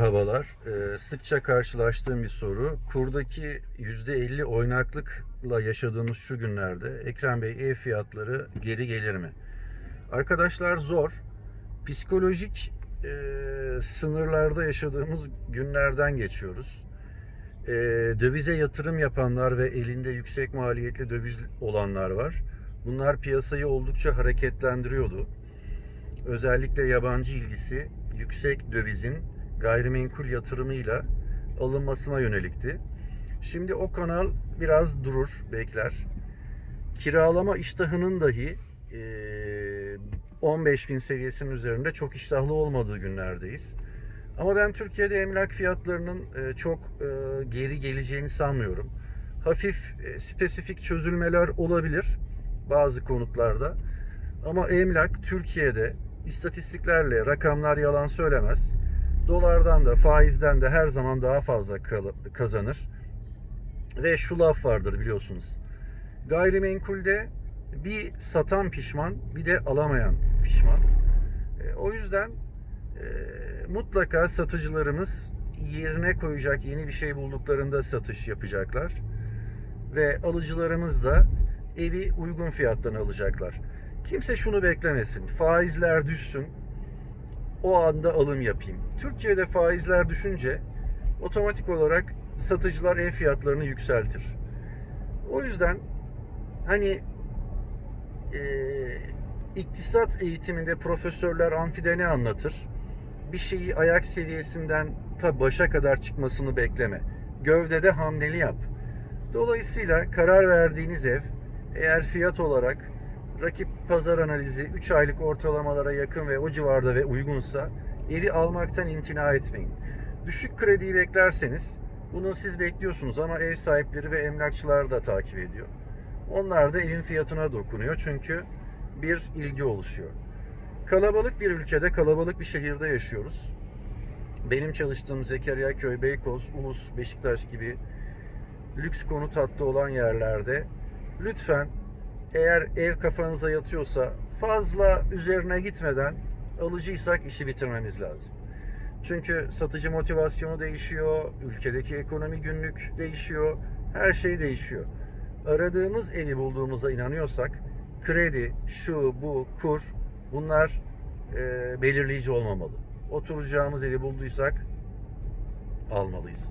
Havalar Ee, sıkça karşılaştığım bir soru. Kurdaki %50 oynaklıkla yaşadığımız şu günlerde Ekrem Bey ev fiyatları geri gelir mi? Arkadaşlar zor. Psikolojik e, sınırlarda yaşadığımız günlerden geçiyoruz. E, dövize yatırım yapanlar ve elinde yüksek maliyetli döviz olanlar var. Bunlar piyasayı oldukça hareketlendiriyordu. Özellikle yabancı ilgisi yüksek dövizin gayrimenkul yatırımıyla alınmasına yönelikti. Şimdi o kanal biraz durur, bekler. Kiralama iştahının dahi eee 15 bin seviyesinin üzerinde çok iştahlı olmadığı günlerdeyiz. Ama ben Türkiye'de emlak fiyatlarının çok geri geleceğini sanmıyorum. Hafif eee, spesifik çözülmeler olabilir bazı konutlarda. Ama emlak Türkiye'de istatistiklerle rakamlar yalan söylemez. Dolardan da faizden de her zaman daha fazla kazanır. Ve şu laf vardır biliyorsunuz. Gayrimenkulde bir satan pişman, bir de alamayan pişman. E, o yüzden e, mutlaka satıcılarımız yerine koyacak yeni bir şey bulduklarında satış yapacaklar. Ve alıcılarımız da evi uygun fiyattan alacaklar. Kimse şunu beklemesin. Faizler düşsün. O anda alım yapayım. Türkiye'de faizler düşünce otomatik olarak satıcılar ev fiyatlarını yükseltir. O yüzden hani e, iktisat eğitiminde profesörler amfide ne anlatır? Bir şeyi ayak seviyesinden ta başa kadar çıkmasını bekleme. Gövdede hamleli yap. Dolayısıyla karar verdiğiniz ev eğer fiyat olarak rakip pazar analizi 3 aylık ortalamalara yakın ve o civarda ve uygunsa evi almaktan imtina etmeyin. Düşük krediyi beklerseniz bunu siz bekliyorsunuz ama ev sahipleri ve emlakçılar da takip ediyor. Onlar da evin fiyatına dokunuyor çünkü bir ilgi oluşuyor. Kalabalık bir ülkede, kalabalık bir şehirde yaşıyoruz. Benim çalıştığım Zekeriya Köy, Beykoz, Ulus, Beşiktaş gibi lüks konut hattı olan yerlerde lütfen eğer ev kafanıza yatıyorsa fazla üzerine gitmeden alıcıysak işi bitirmemiz lazım. Çünkü satıcı motivasyonu değişiyor, ülkedeki ekonomi günlük değişiyor, her şey değişiyor. Aradığımız evi bulduğumuza inanıyorsak kredi, şu, bu, kur bunlar e, belirleyici olmamalı. Oturacağımız evi bulduysak almalıyız.